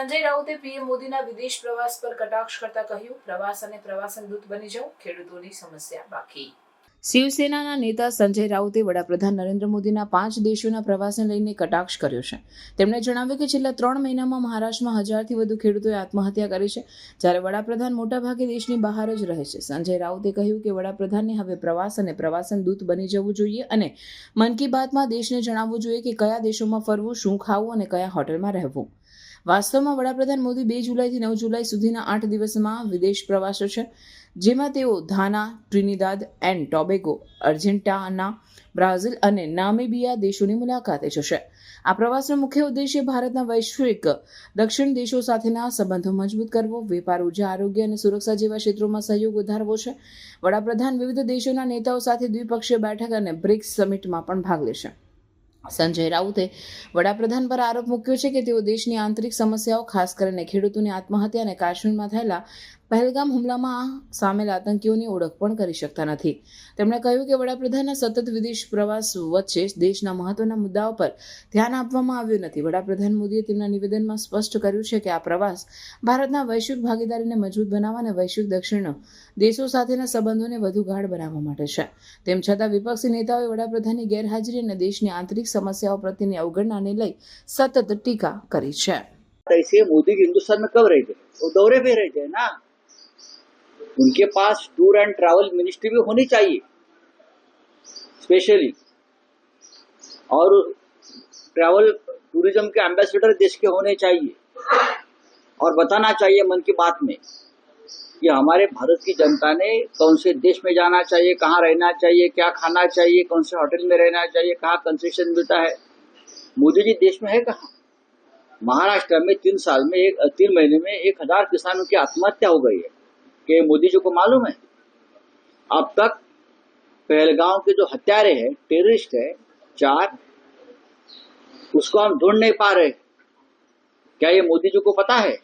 Sanjay રાઉતે PM મોદીના વિદેશ પ્રવાસ પર કટાક્ષ કરતા કહ્યું, પ્રવાસ અને પ્રવાસન દૂત બની જાઓ, ખેડૂતોની સમસ્યા બાકી. શિવસેનાના નેતા સંજય રાઉતે વડાપ્રધાન નરેન્દ્ર મોદીના પાંચ દેશોના પ્રવાસને લઈને કટાક્ષ કર્યો છે. તેમણે જણાવ્યું કે છેલ્લા ત્રણ મહિનામાં મહારાષ્ટ્રમાં હજારથી વધુ ખેડૂતોએ આત્મહત્યા કરી છે, જ્યારે વડાપ્રધાન મોટાભાગે દેશની બહાર જ રહે છે. સંજય રાઉતે કહ્યું કે વડાપ્રધાનને હવે પ્રવાસ અને પ્રવાસન દૂત બની જવું જોઈએ અને મન કી બાતમાં દેશને જણાવવું જોઈએ કે કયા દેશોમાં ફરવું, શું ખાવું અને કયા હોટલમાં રહેવું. વાસ્તવમાં વડાપ્રધાન મોદી બે જુલાઈથી નવ જુલાઈ સુધીના આઠ દિવસમાં વિદેશ પ્રવાસો છે. જેમાં તેઓ Ghana, Trinidad and Tobago, Argentina, Brazil અને નામિબિયા દેશોની મુલાકાતે જશે. આ પ્રવાસનો મુખ્ય ઉદ્દેશ્ય ભારતના વૈશ્વિક દક્ષિણ દેશો સાથેના સંબંધો મજબૂત કરવો, વેપાર, ઊર્જા, આરોગ્ય અને સુરક્ષા જેવા ક્ષેત્રોમાં સહયોગ વધારવો છે. વડાપ્રધાન વિવિધ દેશોના નેતાઓ સાથે દ્વિપક્ષીય બેઠક અને બ્રિક્સ સમિટમાં પણ ભાગ લેશે. સંજય રાઉતે વડાપ્રધાન પર આરોપ મૂક્યો છે કે તેઓ દેશની આંતરિક સમસ્યાઓ, ખાસ કરીને ખેડૂતોની આત્મહત્યા અને કાશ્મીરમાં થયેલા પહેલગામ હુમલામાં સામેલ આતંકીઓની ઓળખ પણ કરી શકતા નથી તેમણે કહ્યું કે વડાપ્રધાનના સતત વિદેશ પ્રવાસ વચ્ચે દેશના મહત્વના મુદ્દાઓ પર ધ્યાન આપવામાં આવ્યું નથી વડાપ્રધાન મોદીએ તેમના નિવેદનમાં સ્પષ્ટ કર્યું છે કે આ પ્રવાસ ભારતના વૈશ્વિક ભાગીદારીને મજબૂત બનાવવા અને વૈશ્વિક દક્ષિણ દેશો સાથેના સંબંધોને વધુ ગાઢ બનાવવા માટે છે તેમ છતાં વિપક્ષી નેતાઓએ વડાપ્રધાનની ગેરહાજરી અને દેશની આંતરિક સમસ્યાઓ પ્રત્યેની અવગણનાને લઈ સતત ટીકા કરી છે ऐसे मोदी हिंदुस्तान में कब रहे थे वो दौरे पे रहे थे ना उनके पास टूर एंड ट्रैवल मिनिस्ट्री भी होनी चाहिए स्पेशली और ट्रैवल टूरिज़्म के एम्बेसडर देश के होने चाहिए। और बताना चाहिए मन की बात में कि हमारे भारत की जनता ने कौन से देश में जाना चाहिए, कहाँ रहना चाहिए, क्या खाना चाहिए, कौन से होटल में रहना चाहिए, कहाँ कंसेशन मिलता है। मोदी जी देश में है कहाँ? महाराष्ट्र में तीन साल में एक, तीन महीने में एक हज़ार किसानों की आत्महत्या हो गई है। कि मोदी जी को मालूम है। अब तक पहलगांव के जो हत्यारे हैं टेररिस्ट है, चार, उसको हम ढूंढ नहीं पा रहे। क्या ये मोदी जी को पता है?